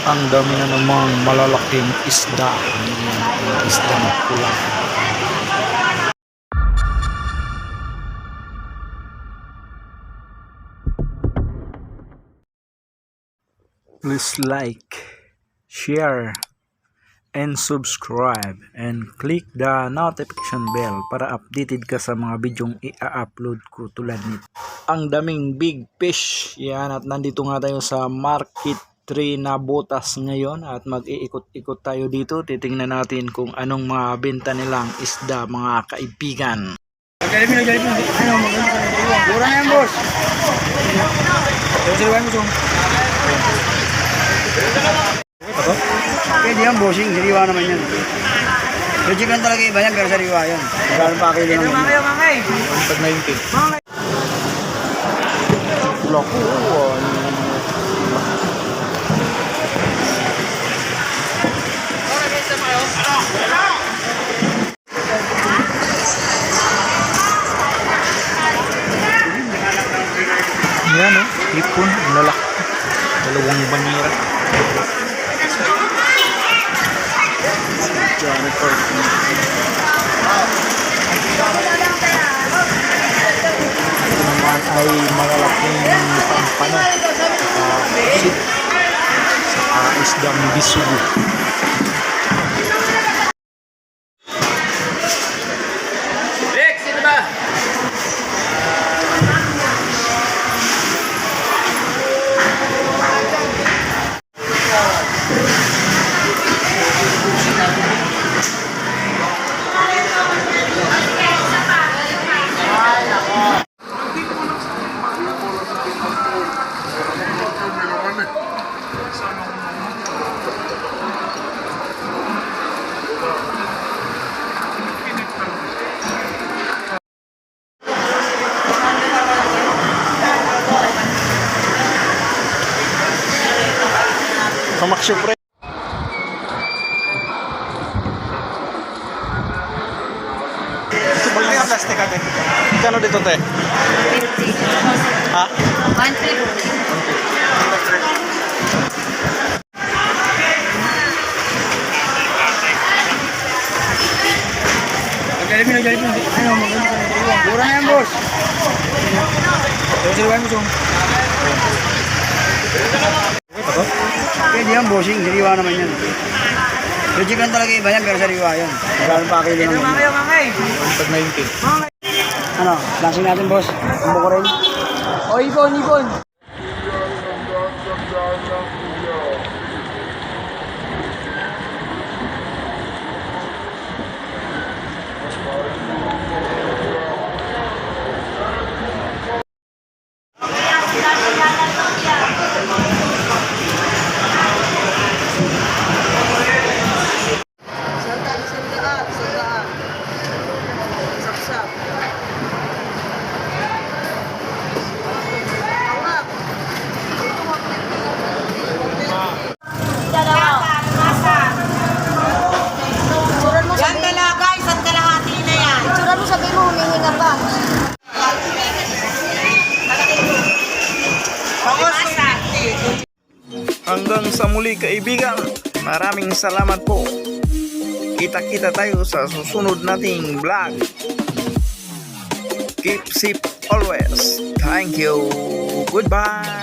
Ang dami na namang malalaking isda. Isda na pula. Please like, share, and subscribe and click the notification bell para updated ka sa mga bidyong i-upload ko tulad nito. Ang daming big fish. Yan at nandito nga tayo sa market tree na butas ngayon at mag-iikot-ikot tayo dito. Titingnan natin kung anong mga benta nilang isda mga kaibigan. Galing mo. Ano, maganda ka. Mura na yan, boss. Siliwan mo, sung. Ito? Pwede yan, bossing. Siliwa naman yan. Legit lang talaga iba yan, pero siliwa yan. Magkano pa kilo naman. Mamay, mamay. Pag 90. Loko. Yan o, oh, ipon, ang lalaki. Dalawang banira. Johnny Ito naman ay malalaking pampano. Uh, pusit. Sa isdang bisugo. Kamaksyo pre. Ito ba yung plastic ate? Kano dito te? 50. Ha? 150. Galing mo, galing mo. Ano, maganda ka ng dalawa. Mura na yan, boss. Yung siliwan mo, sung. Ito? Yan, bossing. Siliwa naman yan. Legit lang talaga iba yan, pero siliwa yan. Magkano pa kilo naman. Mamay, Pag 90. Ano, lansing natin, boss. Ang buko rin. O, ipon, ipon. Hanggang sa muli kaibigan, maraming salamat po. Kita-kita tayo sa susunod nating vlog. Keep safe always. Thank you. Goodbye.